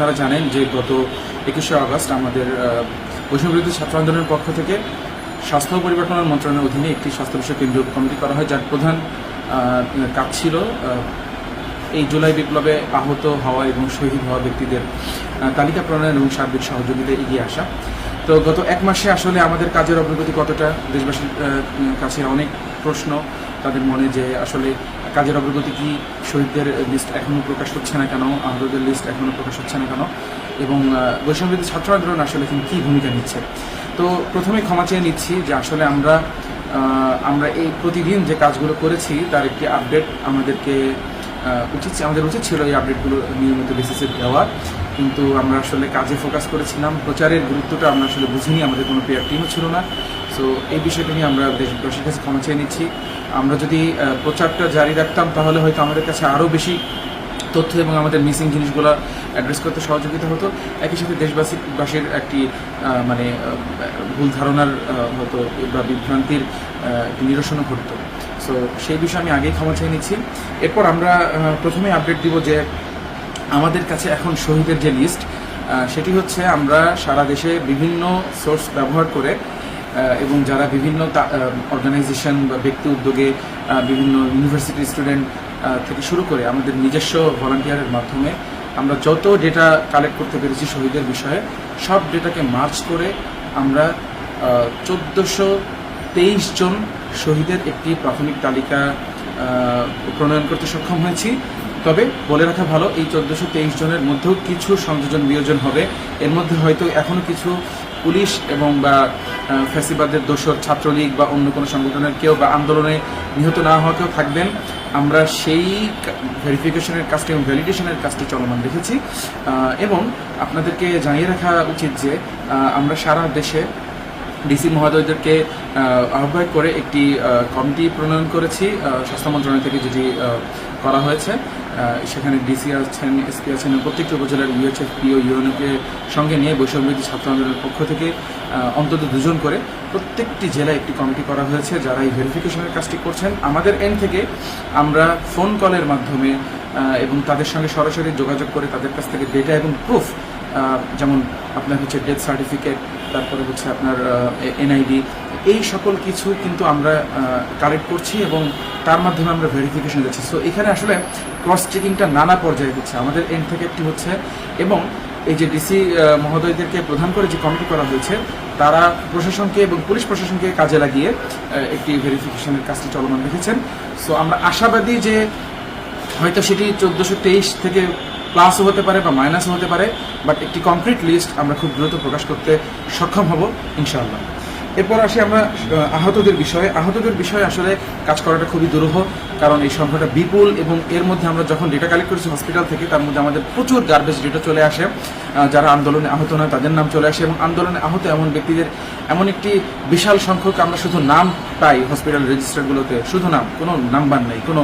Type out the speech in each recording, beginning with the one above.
আপনারা জানেন যে গত একুশে আগস্ট আমাদের বৈষম্যবিরোধী ছাত্র আন্দোলনের পক্ষ থেকে স্বাস্থ্য ও পরিবার কল্যাণ মন্ত্রণালয়ের অধীনে একটি স্বাস্থ্য বিষয়ক কেন্দ্রীয় কমিটি করা হয়, যার প্রধান কাজ ছিল এই জুলাই বিপ্লবে আহত হওয়া এবং শহীদ হওয়া ব্যক্তিদের তালিকা প্রণয়ন এবং সার্বিক সহযোগিতায় এগিয়ে আসা। তো গত এক মাসে আসলে আমাদের কাজের অগ্রগতি কতটা? দেশবাসীর কাছে অনেক প্রশ্ন, তাদের মনে যে আসলে কাজের অগ্রগতি কি শহীদদের লিস্ট এখনও প্রকাশ হচ্ছে না কেন? আহতদের লিস্ট এখনও প্রকাশ হচ্ছে না কেন? এবং বৈষম্যবিরোধী ছাত্র আন্দোলন আসলে এখন কী ভূমিকা নিচ্ছে? তো প্রথমে ক্ষমা চেয়ে নিচ্ছি যে আসলে আমরা আমরা এই প্রতিদিন যে কাজগুলো করেছি, তার একটি আপডেট আমাদেরকে উচিত আমাদের উচিত ছিল এই আপডেটগুলো নিয়মিত বেসিসে দেওয়া। কিন্তু আমরা আসলে কাজে ফোকাস করেছিলাম। প্রচারের গুরুত্বটা আমরা আসলে বুঝিনি, আমাদের কোনো পেয়ার টিমও ছিল না। সো এই বিষয়টা নিয়ে আমরা দেশবাসীর কাছে ক্ষমা চেয়ে নিচ্ছি। আমরা যদি প্রচারটা জারি রাখতাম, তাহলে হয়তো আমাদের কাছে আরও বেশি তথ্য এবং আমাদের মিসিং জিনিসগুলো অ্যাড্রেস করতে সহযোগিতা হতো। একই সাথে দেশবাসী, বাসীর একটি মানে ভুল ধারণার হতো বা বিভ্রান্তির নিরসনও ঘটতো। সো সেই বিষয়ে আমি আগেই ক্ষমা চেয়ে নিচ্ছি। এরপর আমরা প্রথমে আপডেট দিব যে আমাদের কাছে এখন শহীদের যে লিস্ট সেটি হচ্ছে আমরা সারা দেশে বিভিন্ন সোর্স ব্যবহার করে এবং যারা বিভিন্ন অর্গানাইজেশন বা ব্যক্তি উদ্যোগে বিভিন্ন ইউনিভার্সিটি স্টুডেন্ট থেকে শুরু করে আমাদের নিজস্ব ভলান্টিয়ারের মাধ্যমে আমরা যত ডেটা কালেক্ট করতে পেরেছি শহীদের বিষয়ে, সব ডেটাকে মার্চ করে আমরা চোদ্দোশো তেইশ জন শহীদের একটি প্রাথমিক তালিকা প্রণয়ন করতে সক্ষম হয়েছি। তবে বলে রাখা ভালো, এই চোদ্দোশো তেইশ জনের মধ্যেও কিছু সংযোজন বিয়োজন হবে। এর মধ্যে হয়তো এখনও কিছু পুলিশ এবং বা ফ্যাসিবাদের দোসর ছাত্রলীগ বা অন্য কোনো সংগঠনের কেউ বা আন্দোলনে নিহত না হওয়া কেউ থাকবেন। আমরা সেই ভেরিফিকেশনের কাজটি এবং ভ্যালিডেশনের কাজটি চলমান রেখেছি এবং আপনাদেরকে জানিয়ে রাখা উচিত যে আমরা সারা দেশে ডিসি মহোদয়দেরকে আহ, আহ্বায়ক করে একটি কমিটি প্রণয়ন করেছি। স্বাস্থ্য মন্ত্রণালয় থেকে যেটি করা হয়েছে। সেখানে ডিসি আছেন, এসপি আছেন, প্রত্যেকটি উপজেলার ইউএচএফ পিও ইউএনওকে সঙ্গে নিয়ে বৈষম্যবিধি ছাত্র আন্দোলনের পক্ষ থেকে অন্তত দুজন করে প্রত্যেকটি জেলায় একটি কমিটি করা হয়েছে যারা এই ভেরিফিকেশনের কাজটি করছেন। আমাদের এন্ড থেকে আমরা ফোন কলের মাধ্যমে এবং তাদের সঙ্গে সরাসরি যোগাযোগ করে তাদের কাছ থেকে ডেটা এবং প্রুফ যেমন আপনার হচ্ছে ডেথ সার্টিফিকেট তারপরে হচ্ছে আপনার এনআইডি এই সকল কিছু কিন্তু আমরা কালেক্ট করছি এবং তার মাধ্যমে আমরা ভেরিফিকেশন যাচ্ছি সো এখানে আসলে ক্রস চেকিংটা নানা পর্যায়ে হচ্ছে। আমাদের এন্ড থেকে একটি হচ্ছে এবং এই যে ডিসি মহোদয়দেরকে প্রধান করে যে কমিটি করা হয়েছে, তারা প্রশাসনকে এবং পুলিশ প্রশাসনকে কাজে লাগিয়ে একটি ভেরিফিকেশনের কাজটি চলমান রেখেছেন। সো আমরা আশাবাদী যে হয়তো সেটি চোদ্দোশো তেইশ থেকে প্লাসও হতে পারে বা মাইনাসও হতে পারে বাট একটি কমপ্লিট লিস্ট আমরা খুব দ্রুত প্রকাশ করতে সক্ষম হব, ইনশাআল্লাহ। এরপর আসি আমরা আহতদের বিষয়ে। আহতদের বিষয়ে আসলে কাজ করাটা খুবই দুরূহ, কারণ এই সংখ্যাটা বিপুল এবং এর মধ্যে আমরা যখন ডেটা কালেক্ট করেছি হসপিটাল থেকে, তার মধ্যে আমাদের প্রচুর গার্বেজ ডেটা চলে আসে। যারা আন্দোলনে আহত নয়, তাদের নাম চলে আসে এবং আন্দোলনে আহত এমন ব্যক্তিদের এমন একটি বিশাল সংখ্যক আমরা শুধু নাম পাই হসপিটাল রেজিস্টারগুলোতে শুধু নাম, কোনো নাম্বার নেই, কোনো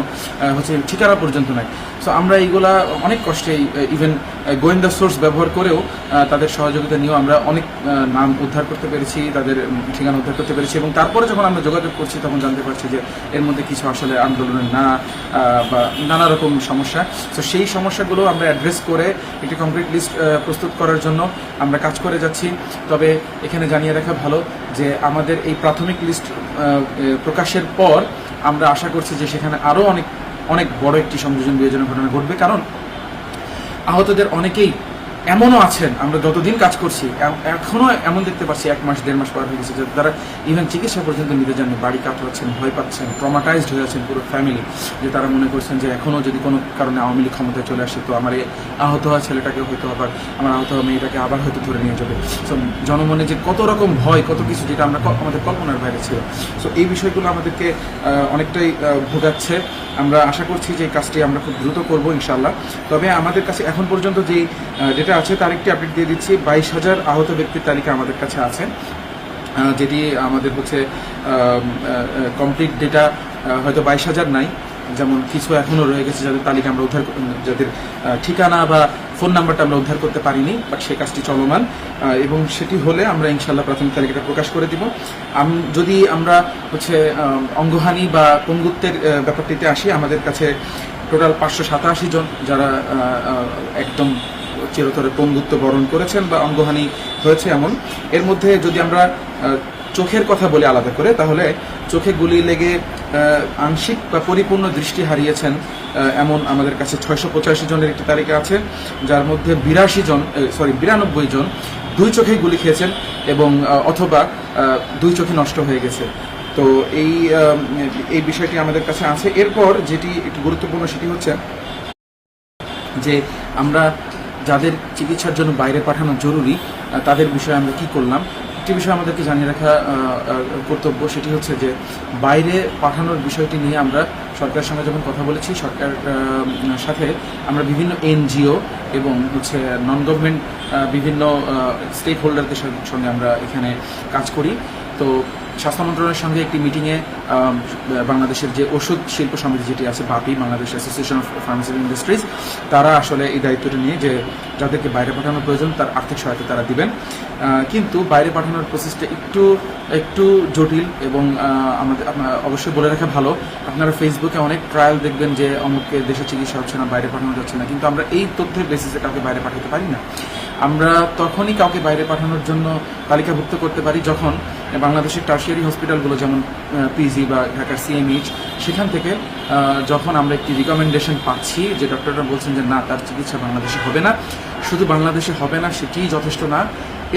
হচ্ছে ঠিকানা পর্যন্ত নাই। সো আমরা এইগুলা অনেক কষ্টে ইভেন গোয়েন্দা সোর্স ব্যবহার করেও তাদের সহযোগিতা নিয়েও আমরা অনেক নাম উদ্ধার করতে পেরেছি, তাদের ঠিকানা উদ্ধার করতে পেরেছি এবং তারপরে যখন আমরা যোগাযোগ করছি তখন জানতে পারছি যে এর মধ্যে কিছু আসলে আন্দোলনের না বা নানা রকম সমস্যা। তো সেই সমস্যাগুলো আমরা অ্যাড্রেস করে একটি কমপ্লিট লিস্ট প্রস্তুত করার জন্য আমরা কাজ করে যাচ্ছি। তবে এখানে জানিয়ে রাখা ভালো যে আমাদের এই প্রাথমিক লিস্ট প্রকাশের পর আমরা আশা করছি যে সেখানে আরও অনেক অনেক বড় একটি সংযোজন বিয়োজনের ঘটনা ঘটবে। কারণ আহতদের অনেকেই এমনও আছেন, আমরা যতদিন কাজ করছি, এ- এখনও এমন দেখতে পাচ্ছি, এক মাস, দেড় মাস পর হয়ে গেছে যে তারা ইভেন চিকিৎসা পর্যন্ত নিতে যাননি, বাড়ি কাতরাচ্ছেন, ভয় পাচ্ছেন ট্রমাটাইজড হয়ে আছেন পুরো ফ্যামিলি যে তারা মনে করছেন যে এখনও যদি কোনো কারণে আওয়ামী লীগ ক্ষমতায় চলে আসে, তো আমার এই আহত হওয়া ছেলেটাকে হয়তো আবার, আমার আহত হওয়া মেয়েটাকে আবার হয়তো ধরে নিয়ে যাবে। সো জনমনে যে কত রকম ভয়, কত কিছু যেটা আমরা আমাদের কল্পনার বাইরে ছিল। সো এই বিষয়গুলো আমাদেরকে অনেকটাই ভোগাচ্ছে। আমরা আশা করছি যে কাজটি আমরা খুব দ্রুত করব ইনশাল্লাহ তবে আমাদের কাছে এখন পর্যন্ত যেই ডেটা আছে, তার একটি আপডেট দিয়ে দিচ্ছি। বাইশ হাজার আহত ব্যক্তির তালিকা আমাদের কাছে আছে যেটি আমাদের হচ্ছে কমপ্লিট ডেটা হয়তো বাইশ হাজার নাই, যেমন কিছু এখনও রয়ে গেছে যাদের তালিকা আমরা উদ্ধার যাদের ঠিকানা বা ফোন নাম্বারটা আমরা উদ্ধার করতে পারিনি বাট সে কাজটি চলমান এবং সেটি হলে আমরা ইনশাল্লাহ প্রাথমিক তালিকাটা প্রকাশ করে দিব। যদি আমরা হচ্ছে অঙ্গহানি বা পঙ্গুত্বের ব্যাপারটিতে আসি, আমাদের কাছে টোটাল পাঁচশো সাতাশি জন, যারা একদম চিরতরে পঙ্গুত্ব বরণ করেছেন বা অঙ্গহানি হয়েছে এমন। এর মধ্যে যদি আমরা চোখের কথা বলে আলাদা করে, তাহলে চোখে গুলি লেগে আংশিক বা পরিপূর্ণ দৃষ্টি হারিয়েছেন এমন আমাদের কাছে ছয়শো পঁচাশি জনের একটি তালিকা আছে, যার মধ্যে বিরাশি জন সরি বিরানব্বই জন দুই চোখেই গুলি খেয়েছেন এবং অথবা দুই চোখে নষ্ট হয়ে গেছে। তো এই এই বিষয়টি আমাদের কাছে আছে। এরপর যেটি একটু গুরুত্বপূর্ণ সেটি হচ্ছে যে আমরা যাদের চিকিৎসার জন্য বাইরে পাঠানো জরুরি তাদের বিষয়ে আমরা কি করলাম? একটি বিষয় আমাদেরকে জানিয়ে রাখা কর্তব্য সেটি হচ্ছে যে বাইরে পাঠানোর বিষয়টি নিয়ে আমরা সরকারের সঙ্গে যখন কথা বলেছি, সরকার সাথে আমরা বিভিন্ন এনজিও এবং হচ্ছে নন গভর্নমেন্ট বিভিন্ন স্টেক হোল্ডারদের সঙ্গে আমরা এখানে কাজ করি। তো স্বাস্থ্য মন্ত্রণালয়ের সঙ্গে একটি মিটিংয়ে বাংলাদেশের যে ওষুধ শিল্প সমিতি যেটি আছে, BAPI, Bangladesh association of pharmaceutical industries তারা আসলে এই দায়িত্বটি নিয়ে যে যাদেরকে বাইরে পাঠানোর প্রয়োজন, তার আর্থিক সহায়তা তারা দিবেন। কিন্তু বাইরে পাঠানোর প্রসেসটা একটু একটু জটিল এবং আমাদের অবশ্যই বলে রাখা ভালো। আপনারা ফেসবুকে অনেক ট্রায়াল দেখবেন যে অমুককে দেশে চিকিৎসা হচ্ছে না, বাইরে পাঠানো যাচ্ছে না, কিন্তু আমরা এই তথ্যের বেসিসে কাউকে বাইরে পাঠাতে পারি না। আমরা তখনই কাউকে বাইরে পাঠানোর জন্য তালিকাভুক্ত করতে পারি যখন বাংলাদেশের টার্সিয়ারি হসপিটালগুলো যেমন পিজি বা ঢাকার সিএমইচ সেখান থেকে যখন আমরা একটি রিকমেন্ডেশন পাচ্ছি যে ডক্টররা বলছেন যে না, তার চিকিৎসা বাংলাদেশে হবে না, শুধু বাংলাদেশে হবে না, সেটিই যথেষ্ট না।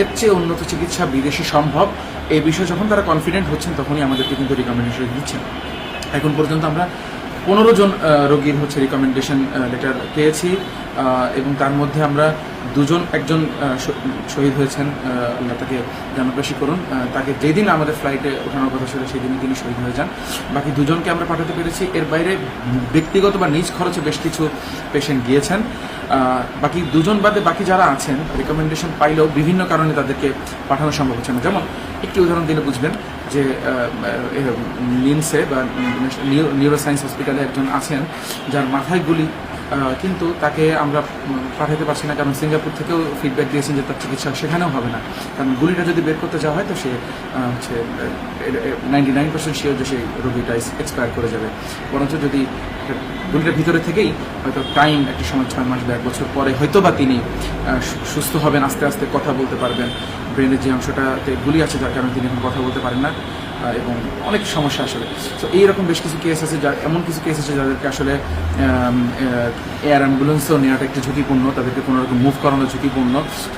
এর চেয়ে উন্নত চিকিৎসা বিদেশে সম্ভব। এই বিষয়ে যখন তারা কনফিডেন্ট হচ্ছেন, তখনই আমাদেরকে কিন্তু রিকমেন্ডেশন দিচ্ছেন। এখন পর্যন্ত আমরা পনেরো জন রোগীর হচ্ছে রিকমেন্ডেশন লেটার পেয়েছি। এবং তার মধ্যে আমরা দুজন, একজন শহীদ হয়েছেন আল্লাহ তাকে জানাপ্রাসী করুন। তাকে যেদিন আমাদের ফ্লাইটে ওঠানোর কথা ছিল সেই দিনই তিনি শহীদ হয়ে যান। বাকি দুজনকে আমরা পাঠাতে পেরেছি। এর বাইরে ব্যক্তিগত বা নিজ খরচে বেশ কিছু পেশেন্ট গিয়েছেন। বাকি দুজন বাদে বাকি যারা আছেন রেকমেন্ডেশন পাইলেও বিভিন্ন কারণে তাদেরকে পাঠানো সম্ভব হচ্ছে না। যেমন একটি উদাহরণ দিলে বুঝবেন যে লিন্সে বা নিউরোসায়েন্স হসপিটালে একজন আছেন, যার মাথায় গুলি কিন্তু তাকে আমরা পাঠাতে পারছি না, কারণ সিঙ্গাপুর থেকেও ফিডব্যাক দিয়েছেন যে তার চিকিৎসা সেখানেও হবে না। কারণ গুলিটা যদি বের করতে যাওয়া হয়, তো সে হচ্ছে নাইনটি নাইন পার্সেন্ট শিওর যে সেই রোগীটা এক্সপায়ার করে যাবে। বরঞ্চ যদি গুলিটার ভিতরে থেকেই হয়তো টাইম একটি সময় ছয় মাস বা এক বছর পরে হয়তো বা তিনি সুস্থ হবেন, আস্তে আস্তে কথা বলতে পারবেন। ব্রেনের যে অংশটাতে গুলি আছে, যার কারণে তিনি এখন কথা বলতে পারেন না। এবং অনেক সমস্যা আসলে। তো এইরকম বেশ কিছু কেস আছে যা এমন কিছু কেস আছে যাদেরকে আসলে এয়ার অ্যাম্বুলেন্সও নেওয়াটা একটু ঝুঁকিপূর্ণ, তাদেরকে কোনো রকম মুভ করানো ঝুঁকিপূর্ণ।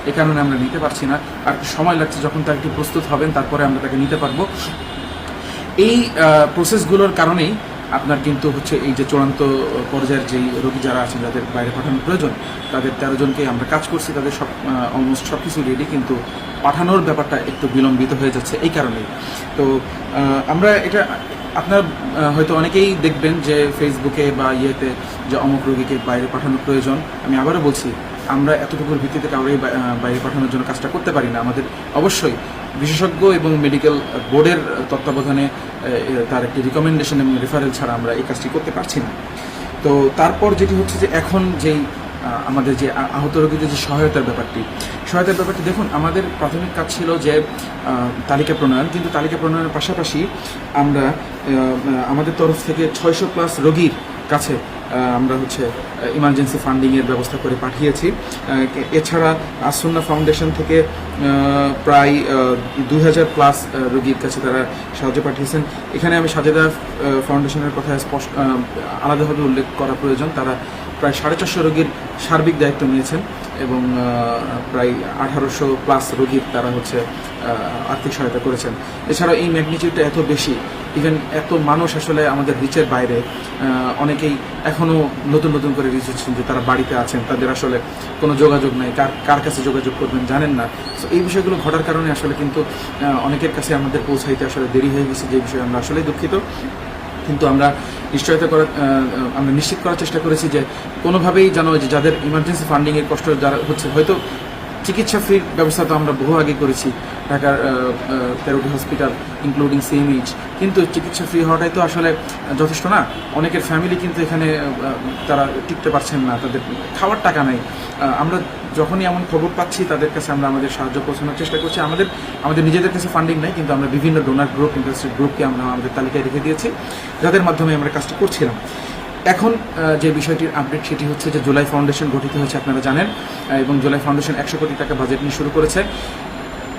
এ কারণে আমরা নিতে পারছি না। আর সময় লাগছে যখন তার একটু প্রস্তুত হবেন, তারপরে আমরা তাকে নিতে পারব। এই প্রসেসগুলোর কারণেই আপনার কিন্তু হচ্ছে এই যে চূড়ান্ত পর্যায়ের যেই রোগী যারা আছেন, যাদের বাইরে পাঠানোর প্রয়োজন, তাদের তেরো জনকে আমরা কাজ করছি, তাদের সব অলমোস্ট সব কিছু রেডি কিন্তু পাঠানোর ব্যাপারটা একটু বিলম্বিত হয়ে যাচ্ছে এই কারণেই। তো আমরা এটা, আপনার হয়তো অনেকেই দেখবেন যে ফেসবুকে বা ইয়েতে যে অমুক রোগীকে বাইরে পাঠানোর প্রয়োজন। আমি আবারও বলছি আমরা এতটুকুর ভিত্তিতে আহ, বাইরে পাঠানোর জন্য কাজটা করতে পারি না। আমাদের অবশ্যই বিশেষজ্ঞ এবং মেডিকেল বোর্ডের তত্ত্বাবধানে তার একটি রিকমেন্ডেশন এবং রেফারেল ছাড়া আমরা এই কাজটি করতে পারছি না। তো তারপর যেটি হচ্ছে যে এখন যেই আমাদের যে আহত রোগীদের যে সহায়তার ব্যাপারটি সহায়তার ব্যাপারটি দেখুন আমাদের প্রাথমিক কাজ ছিল যে তালিকা প্রণয়ন। কিন্তু তালিকা প্রণয়নের পাশাপাশি আমরা আমাদের তরফ থেকে ছয়শো প্লাস রোগীর কাছে আমরা হচ্ছে ইমার্জেন্সি ফান্ডিংয়ের ব্যবস্থা করে পাঠিয়েছি। এছাড়া আসন্না ফাউন্ডেশন থেকে প্রায় দুই হাজার প্লাস রোগীর কাছে তারা সাহায্য পাঠিয়েছেন। এখানে আমি সাজেদা ফাউন্ডেশনের কথা স্পষ্ট আলাদাভাবে উল্লেখ করা প্রয়োজন। তারা প্রায় সাড়ে চারশো রোগীর সার্বিক দায়িত্ব নিয়েছেন এবং প্রায় আঠারোশো প্লাস রোগীর তারা হচ্ছে আর্থিক সহায়তা করেছেন। এছাড়া এই ম্যাগনিটিউডটা এত বেশি ইভেন এত মানুষ আসলে আমাদের রিচের বাইরে অনেকেই এখনও নতুন নতুন করে রিচ হচ্ছেন যে তারা বাড়িতে আছেন, তাদের আসলে কোনো যোগাযোগ নেই, কার কার কাছে যোগাযোগ করবেন জানেন না। তো এই বিষয়গুলো ঘটার কারণে আসলে কিন্তু অনেকের কাছে আমাদের পৌঁছাইতে আসলে দেরি হয়ে গেছে, যে বিষয়ে আমরা আসলেই দুঃখিত। কিন্তু আমরা নিশ্চয়তা করার আমরা নিশ্চিত করার চেষ্টা করেছি যে কোনোভাবেই ওই যে যাদের ইমার্জেন্সি ফান্ডিংয়ের কষ্ট যারা হচ্ছে, হয়তো চিকিৎসা ফ্রির ব্যবস্থা তো আমরা বহু আগে করেছি, ঢাকার তেরোটি হসপিটাল ইনক্লুডিং সিএমএইচ কিন্তু চিকিৎসা ফ্রি হওয়াটাই তো আসলে যথেষ্ট না। অনেকের ফ্যামিলি কিন্তু এখানে তারা টিকতে পারছেন না, তাদের খাওয়ার টাকা নেই। আমরা যখনই এমন খবর পাচ্ছি, তাদের কাছে আমরা আমাদের সাহায্য পৌঁছানোর চেষ্টা করছি। আমাদের আমাদের নিজেদের কাছে ফান্ডিং নেই, কিন্তু আমরা বিভিন্ন ডোনার গ্রুপ ইন্ডাস্ট্রি গ্রুপকে আমরা আমাদের তালিকায় রেখে দিয়েছি, যাদের মাধ্যমে আমরা কাজটা করছিলাম। এখন যে বিষয়টির আপডেট সেটি হচ্ছে যে জুলাই ফাউন্ডেশন গঠিত হয়েছে, আপনারা জানেন এবং জুলাই ফাউন্ডেশন একশো কোটি টাকা বাজেট নিয়ে শুরু করেছে।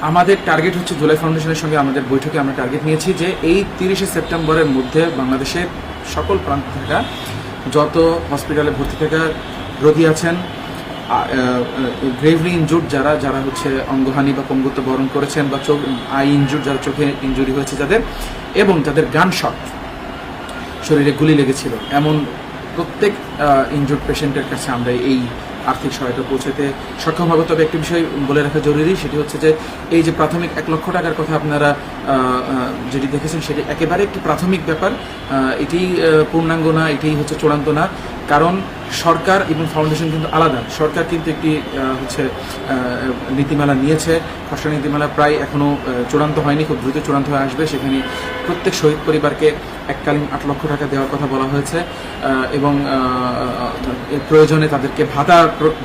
আমাদের টার্গেট হচ্ছে জুলাই ফাউন্ডেশনের সঙ্গে আমাদের বৈঠকে আমরা টার্গেট নিয়েছি যে এই তিরিশে সেপ্টেম্বরের মধ্যে বাংলাদেশের সকল প্রান্ত থাকা যত হসপিটালে ভর্তি থাকা রোগী আছেন গ্রেভলি ইনজুর্ড যারা যারা হচ্ছে অঙ্গহানি বা পঙ্গুত্ব বরণ করেছেন বা চোখ আই ইনজুর্ড যারা চোখে ইনজুরি হয়েছে যাদের, এবং যাদের গান শট শরীরে গুলি লেগেছিল। এমন প্রত্যেক ইনজুর্ড পেশেন্টের কাছে আমরা এই আর্থিক সহায়তা পৌঁছাতে সক্ষম হবে। তবে একটি বিষয় বলে রাখা জরুরি, সেটি হচ্ছে যে এই যে প্রাথমিক এক লক্ষ টাকার কথা আপনারা যেটি দেখেছেন, সেটি একেবারে একটি প্রাথমিক ব্যাপার। এটি পূর্ণাঙ্গ না এটি হচ্ছে চূড়ান্ত না। কারণ সরকার এবং ফাউন্ডেশন কিন্তু আলাদা। সরকার কিন্তু একটি হচ্ছে নীতিমালা নিয়েছে। খসড়া নীতিমালা প্রায় এখনও চূড়ান্ত হয়নি, খুব দ্রুত চূড়ান্ত হয়ে আসবে। সেখানে প্রত্যেক শহীদ পরিবারকে এককালীন আট লক্ষ টাকা দেওয়ার কথা বলা হয়েছে এবং প্রয়োজনে তাদেরকে ভাতা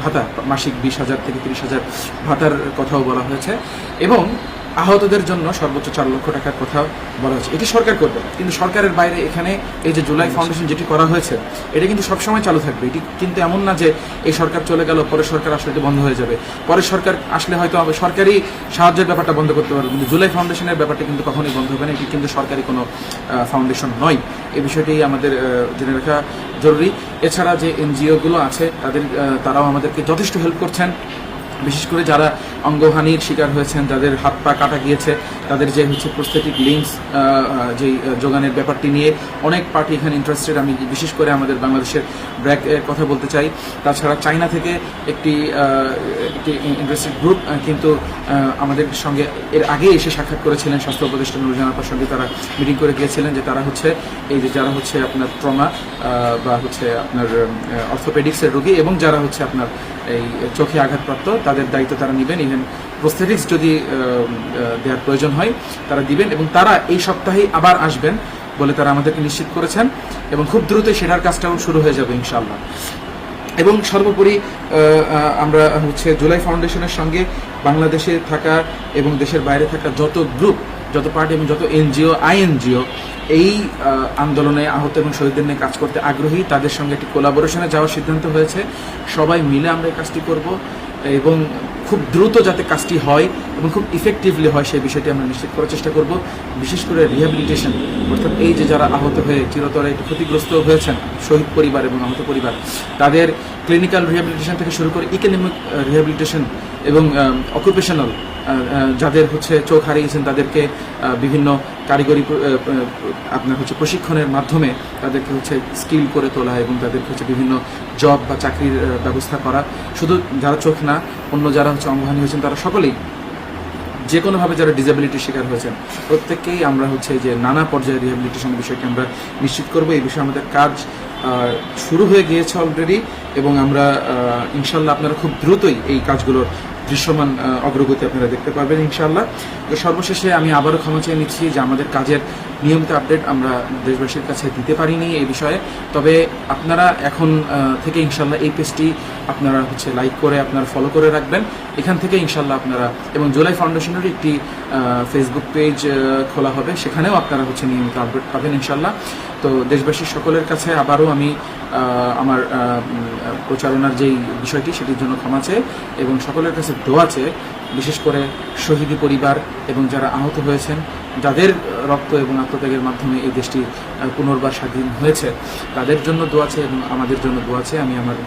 ভাতা, মাসিক বিশ হাজার থেকে তিরিশ হাজার ভাতার কথাও বলা হয়েছে। এবং আহতদের জন্য সর্বোচ্চ চার লক্ষ টাকার কথা বলা হয়েছে। এটি সরকার করবে, কিন্তু সরকারের বাইরে এখানে এই যে জুলাই ফাউন্ডেশন যেটি করা হয়েছে, এটা কিন্তু সবসময় চালু থাকবে। এটি কিন্তু এমন না যে এই সরকার চলে গেল পরের সরকার আসলে এটি বন্ধ হয়ে যাবে। পরের সরকার আসলে হয়তো সরকারি সাহায্যের ব্যাপারটা বন্ধ করতে পারবে, কিন্তু জুলাই ফাউন্ডেশনের ব্যাপারটা কিন্তু কখনোই বন্ধ হবে না। এটি কিন্তু সরকারি কোনো ফাউন্ডেশন নয়। এই বিষয়টি আমাদের জেনে রাখা জরুরি। এছাড়া যে এনজিওগুলো আছে, তাদের তারাও আমাদেরকে যথেষ্ট হেল্প করছেন। বিশেষ করে যারা অঙ্গহানির শিকার হয়েছেন, যাদের হাত পা কাটা গিয়েছে, তাদের যে হচ্ছে প্রস্থেটিক লিঙ্কস যেই যোগানের ব্যাপারটি নিয়ে অনেক পার্টি এখানে ইন্টারেস্টেড আমি বিশেষ করে আমাদের বাংলাদেশের ব্র্যাক কথা বলতে চাই। তাছাড়া চায়না থেকে একটি একটি ইন্টারেস্টেড গ্রুপ কিন্তু আমাদের সঙ্গে এর আগে এসে সাক্ষাৎ করেছিলেন স্বাস্থ্য উপদেষ্টা নুরজান আপার সঙ্গে তারা মিটিং করে গিয়েছিলেন যে তারা হচ্ছে এই যে যারা হচ্ছে আপনার ট্রমা বা হচ্ছে আপনার অর্থোপেডিক্সের রোগী এবং যারা হচ্ছে আপনার এই চোখে আঘাতপ্রাপ্ত তাদের দায়িত্ব তারা নেবেন। ইভেন প্রস্থেটিক্স যদি দেওয়ার প্রয়োজন হয়, তারা দিবেন এবং তারা এই সপ্তাহেই আবার আসবেন বলে তারা আমাদেরকে নিশ্চিত করেছেন এবং খুব দ্রুতই সেটার কাজটাও শুরু হয়ে যাবে ইনশাআল্লাহ। এবং সর্বোপরি আমরা হচ্ছে জুলাই ফাউন্ডেশনের সঙ্গে বাংলাদেশে থাকা এবং দেশের বাইরে থাকা যত গ্রুপ, যত পার্টি এবং যত এনজিও, আইএনজিও এই আন্দোলনে আহত এবং শহীদদের নিয়ে কাজ করতে আগ্রহী, তাদের সঙ্গে একটি কোলাবোরেশনে যাওয়ার সিদ্ধান্ত হয়েছে। সবাই মিলে আমরা এই কাজটি করব। এবং খুব দ্রুত যাতে কাজটি হয় এবং খুব ইফেক্টিভলি হয় সেই বিষয়টি আমরা নিশ্চিত করার চেষ্টা করব। বিশেষ করে রিহ্যাবিলিটেশন অর্থাৎ এই যে যারা আহত হয়ে চিরতরে একটু ক্ষতিগ্রস্ত হয়েছেন, শহীদ পরিবার এবং আহত পরিবার, তাদের ক্লিনিক্যাল রিহ্যাবিলিটেশন থেকে শুরু করে ইকোনমিক রিহ্যাবিলিটেশন এবং অকুপেশনাল যাদের হচ্ছে চোখ হারিয়েছেন তাদেরকে বিভিন্ন কারিগরি আপনার হচ্ছে প্রশিক্ষণের মাধ্যমে তাদেরকে হচ্ছে স্কিল করে তোলা এবং তাদেরকে হচ্ছে বিভিন্ন জব বা চাকরির ব্যবস্থা করা। শুধু যারা চোখ না, অন্য যারা হচ্ছে অঙ্গহানি হয়েছেন তারা সকলেই। যে কোনোভাবে যারা ডিসেবিলিটির শিকার হয়েছেন, প্রত্যেককেই আমরা হচ্ছে যে নানা পর্যায়ে রিহ্যাবিলিটেশন বিষয়কে আমরা নিশ্চিত করব। এই বিষয়ে আমাদের কাজ শুরু হয়ে গিয়েছে অলরেডি এবং আমরা ইনশাল্লাহ আপনারা খুব দ্রুতই এই কাজগুলোর দৃশ্যমান অগ্রগতি আপনারা দেখতে পাবেন ইনশাল্লাহ তো সর্বশেষে আমি আবারও ক্ষমা চেয়ে নিচ্ছি যে আমাদের কাজের নিয়মিত আপডেট আমরা দেশবাসীর কাছে দিতে পারিনি এই বিষয়ে। তবে আপনারা এখন থেকে ইনশাল্লাহ এই পেজটি আপনারা হচ্ছে লাইক করে, আপনারা ফলো করে রাখবেন। এখান থেকে ইনশাল্লাহ আপনারা, এবং জুলাই ফাউন্ডেশনের একটি ফেসবুক পেজ খোলা হবে। সেখানেও আপনারা হচ্ছে নিয়মিত আপডেট পাবেন ইনশাল্লাহ তো দেশবাসীর সকলের কাছে আবারও আমি আমার প্রচারণার যেই বিষয়টি, সেটির জন্য ক্ষমা চেয়ে, এবং সকলের কাছে দোয়া চেয়ে, বিশেষ করে শহীদি পরিবার এবং যারা আহত হয়েছেন যাদের রক্ত এবং আত্মত্যাগের মাধ্যমে এই দেশটি পুনর্বার স্বাধীন হয়েছে, তাদের জন্য দোয়া আছে এবং আমাদের জন্য দোয়া আছে। আমি আমার